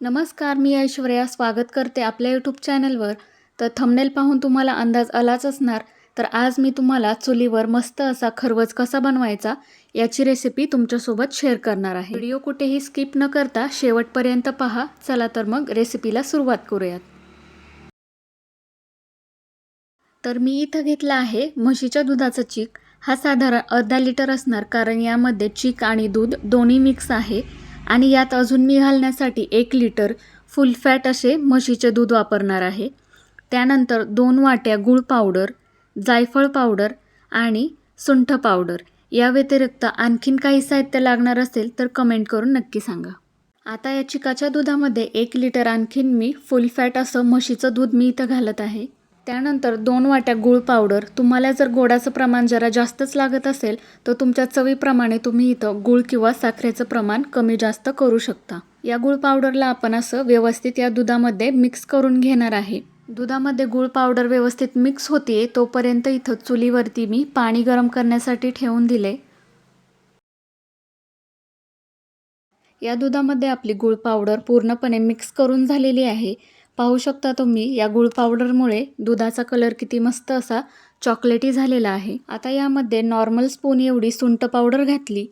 नमस्कार मी ऐश्वर्या. स्वागत करते आपल्या यूट्यूब चॅनलवर तर थंबनेल पाहून तुम्हाला अंदाज आलाच असणार. तर आज मी तुम्हाला चुलीवर मस्त असा खरवज कसा बनवायचा याची रेसिपी तुमच्यासोबत शेअर करणार आहे. व्हिडिओ कुठेही स्किप न करता शेवटपर्यंत पहा. चला तर मग रेसिपीला सुरुवात करूयात. तर मी इथं घेतला आहे म्हशीच्या दुधाचा चीक. हा साधारण अर्धा लिटर असणार कारण यामध्ये चीक आणि दूध दोन्ही मिक्स आहे. आणि यात अजून मी घालण्यासाठी एक लिटर फुल फॅट असे म्हशीचे दूध वापरणार आहे. त्यानंतर दोन वाट्या गूळ पावडर जायफळ पावडर आणि सुंठ पावडर. या व्यतिरिक्त आणखीन काही साहित्य लागणार असेल तर कमेंट करून नक्की सांगा. आता या चिकाच्या दुधामध्ये एक लिटर आणखीन मी फुल फॅट असं म्हशीचं दूध मी इथं घालत आहे. त्यानंतर दोन वाट्या गूळ पावडर. तुम्हाला जर गोडाचं प्रमाण जरा जास्तच लागत असेल तर तुमच्या चवीप्रमाणे तुम्ही इथं गूळ किंवा साखरेचं प्रमाण कमी जास्त करू शकता. या गूळ पावडरला आपण असं व्यवस्थित या दुधामध्ये मिक्स करून घेणार आहे. दुधामध्ये गूळ पावडर व्यवस्थित मिक्स होते तोपर्यंत इथं चुलीवरती मी पाणी गरम करण्यासाठी ठेवून दिले. या दुधामध्ये आपली गूळ पावडर पूर्णपणे मिक्स करून झालेली आहे. पाहू शकता तुम्ही या गूळ पावडरमुळे दुधाचा कलर किती मस्त असा चॉकलेटी झालेला आहे. आता यामध्ये नॉर्मल स्पून एवढी सुंट पावडर घातली.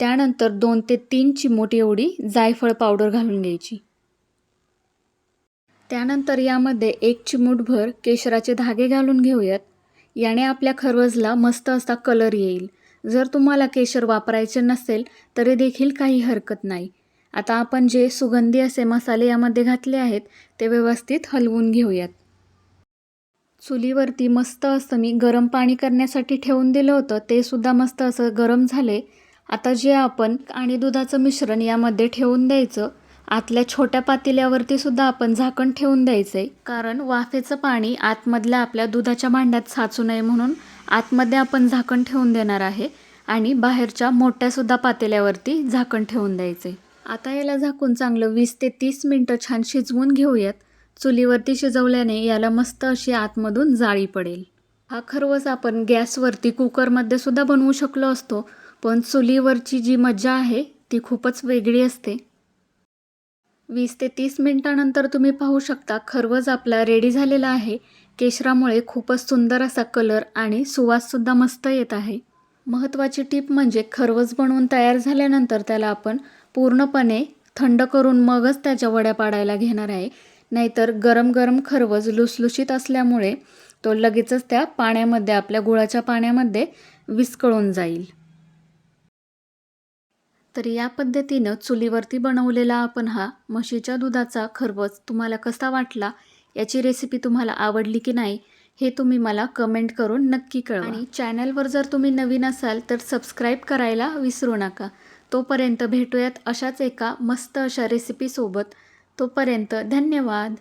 त्यानंतर दोन ते तीन चिमूट एवढी जायफळ पावडर घालून घ्यायची. त्यानंतर यामध्ये एक चिमूटभर केशराचे धागे घालून घेऊयात. याने आपल्या खरवजला मस्त असा कलर येईल. जर तुम्हाला केशर वापरायचे नसेल तरी देखील काही हरकत नाही. आता आपण जे सुगंधी असे मसाले यामध्ये घातले आहेत ते व्यवस्थित हलवून घेऊयात. चुलीवरती मस्त असं मी गरम पाणी करण्यासाठी ठेवून दिलं होतं ते सुद्धा मस्त असं गरम झाले. आता जे आपण आणि दुधाचं मिश्रण यामध्ये ठेवून द्यायचं आतल्या छोट्या पातेल्यावरती सुद्धा आपण झाकण ठेवून द्यायचं आहे कारण वाफेचं पाणी आतमधल्या आपल्या दुधाच्या भांड्यात साचू नये म्हणून आतमध्ये आपण झाकण ठेवून देणार आहे आणि बाहेरच्या मोठ्यासुद्धा पातेल्यावरती झाकण ठेवून द्यायचं आहे आता याला झाकून चांगलं वीस ते तीस मिनटं छान शिजवून घेऊयात. चुलीवरती शिजवल्याने याला मस्त अशी आतमधून जाळी पडेल. हा खरवस आपण गॅसवरती कुकरमध्ये सुद्धा बनवू शकलो असतो पण चुलीवरची जी मजा आहे ती खूपच वेगळी असते. वीस ते तीस मिनटानंतर तुम्ही पाहू शकता खरवज आपला रेडी झालेला आहे. केशरामुळे खूपच सुंदर असा कलर आणि सुवाससुद्धा मस्त येत आहे. महत्त्वाची टीप म्हणजे खरवज बनवून तयार झाल्यानंतर त्याला आपण पूर्णपणे थंड करून मगच त्याच्या वड्या पाडायला घेणार आहे. नाहीतर गरम गरम खरवज लुसलुशीत असल्यामुळे तो लगेचच त्या पाण्यामध्ये आपल्या गुळाच्या पाण्यामध्ये विस्कळून जाईल. तर या पद्धतीनं चुलीवरती बनवलेला आपण हा म्हशीच्या दुधाचा खरवज तुम्हाला कसा वाटला याची रेसिपी तुम्हाला आवडली की नाही हे तुम्ही मला कमेंट करून नक्की कळवा. आणि चॅनलवर जर तुम्ही नवीन असाल तर सबस्क्राईब करायला विसरू नका. तोपर्यंत भेटूयात अशाच एका मस्त अशा रेसिपीसोबत तोपर्यंत धन्यवाद.